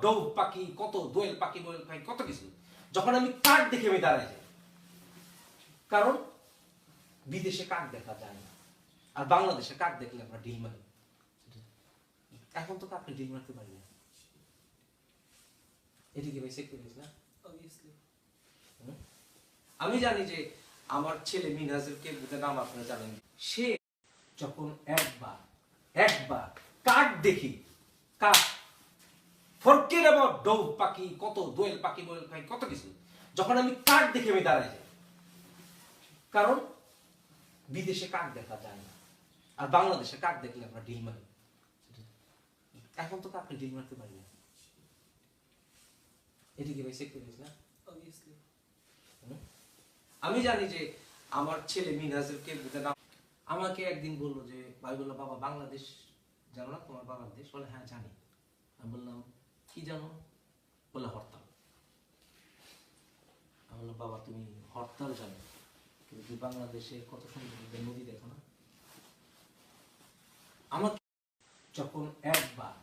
ডৌ পাখি কত দোয়েল পাখি দোয়েল পাখি কত কিছু। যখন আমি কাক দেখে আমি দাঁড়াই যাই। কারণ বিদেশে কাক দেখা যায় না। আর বাংলাদেশে কাক দেখলে আমরা ঢিল মারি এখন তো কাককে ঢিল মারতে পারি না। ভাই না? আমি জানি যে আমার ছেলে মিনহাজুরকে বুঝে নাম আপনারা জানেন। সে যখন একবার একবার কাক দেখি কাক অ্যাবাউট ডৌ পাখি কত দোয়েল পাখি পাখি কত কিছু। যখন আমি কাক দেখে আমি দাঁড়াই যাই। কারণ বিদেশে কাক দেখা যায় না। আর বাংলাদেশে কাক দেখলে আমরা ঢিল মারি। এখন তো কাককে ঢিল মারতে পারি না। এদিকে ভাই না? আমি জানি যে আমার ছেলে নাম আমাকে একদিন বলল যে ভাই বলল বাবা বাংলাদেশ জানো না তোমার বাবার দেশ? বলে হ্যাঁ জানি। আমি বললাম, কি জানো? বলে, হরতাল। আমি বললাম, বাবা, তুমি হরতাল জানো, কিন্তু বাংলাদেশে কত সুন্দর নদী দেখো না? আমাকে যখন একবার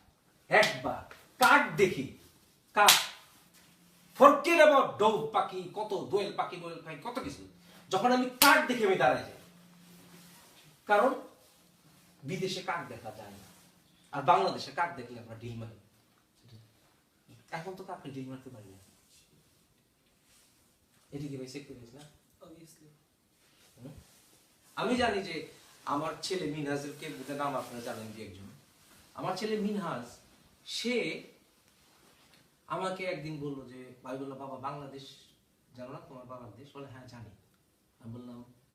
একবার কাক দেখি, কাক ফরকেট অ্যাবাউট ডৌ পাখি, কত দোয়েল পাখি দোয়েল পাখি, কত কিছু। যখন আমি কাক দেখে আমি দাঁড়াই যাই, কারণ বিদেশে কাক দেখা যায় না। আর বাংলাদেশে কাক দেখলে আমরা ঢিল মারি। এখন তো কাককে ঢিল মারতে পারি না। এদিকে ভাই চেক করিস না? আমি জানি যে আমার ছেলে মিনহাজুরকে বুঝে নাম আপনারা জানেন যে একজন। আমার ছেলে মিনহাজ সে আমাকে একদিন বলল যে ভাই বলল বাবা বাংলাদেশ জানো না তোমার বাবার দেশ? বলে হ্যাঁ জানি। আমি বললাম